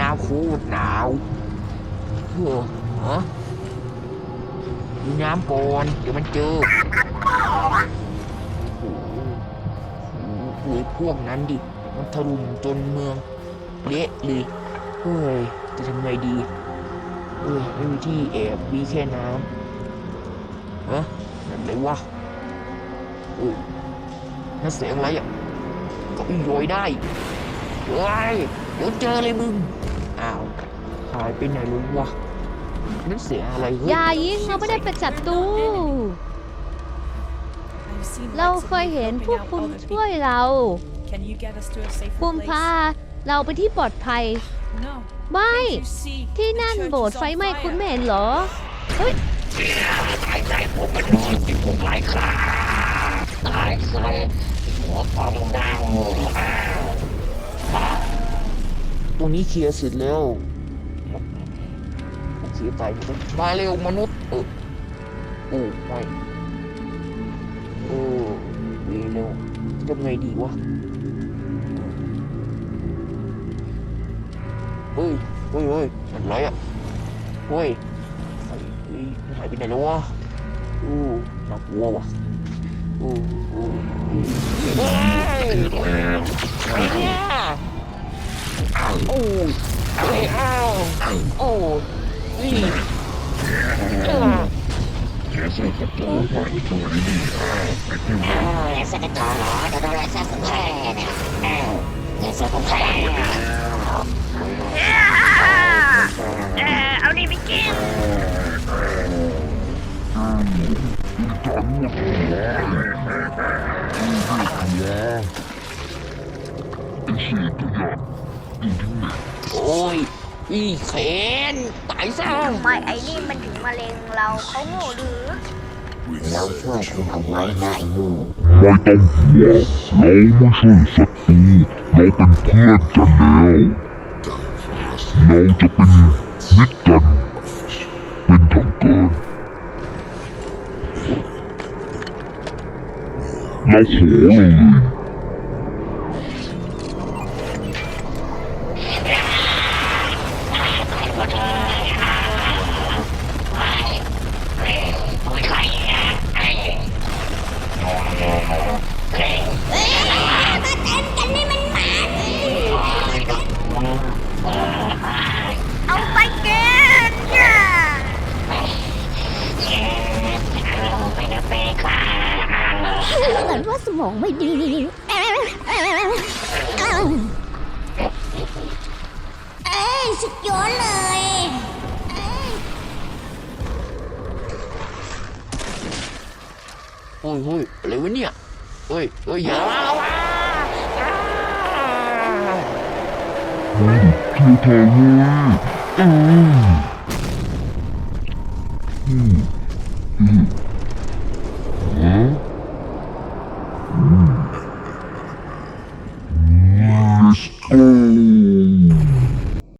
น้ำโคตรหนาวเฮ้อฮะดูน้ำก่อนเดี๋ยวมันเจอโอ้โหโอ้โหพวกนั้นดิ มันถล่มจนเมืองเละเลยเฮ้ย จะทำไงดีเอ้ยไม่มีที่แอบมีแค่น้ำฮะนั่นอะไรวะโอ้ยนั่นเสียงอะไรอะก็อีลอยได้เฮ้ย เดี๋ยวเจอเลยมึง อ้าว หายไปไหนรู้วะนั่นเสียงอะไรเฮ้ยอย่ายิงเราไม่ได้เป็นศัตรูเราเคยเห็นพวกคุณช่วยเรา คุณพาเราไปที่ปลอดภัย ไม่ ที่นั่นโบสถ์ไฟไหม้คุณไม่เห็นเหรอ เฮ้ยตายใจพวกมันนอนติดพวกหลายขาตายซะหัวฟองดัง ตรงนี้เคลียร์เสร็จแล้วเคลียร์ไปมาเร็วมนุษย์เออโอ้ไม่เออดีเร็วจะไงดีวะเฮ้ยเฮ้ยเฮ้ยมันไรอะเฮ้ยไอ้เฮ้ยมันหายไปไหนแล้ววะอู้น่ากลัววะอู้อู้ าวโอ้ยนี่เออ Ah, essa que torna, toda essa sujeta. Essa sujeta. เอาดิไปกิน โอ้ย อีเขนตายซะทำไมไอ้นี่มันถึงมาเลงเราเขาโง่หรือ เราช่วยคุณเอาไว้นะงูไม่ต้องห่วงเราไม่ใช่ศัตรูเราเป็นเพื่อนกันแล้วเราจะเป็นมิตรกัน เป็นทางการเราขอเลย มือนว่าสมองไม่ดีเอ้ยสุดยอดเลยเอ้ยโอ้ยอะไรวะเนี่ยเฮ้ยเฮ้ยอย่ามาว่ะเฮ้ยเที่ยวทางเลยอืมอืม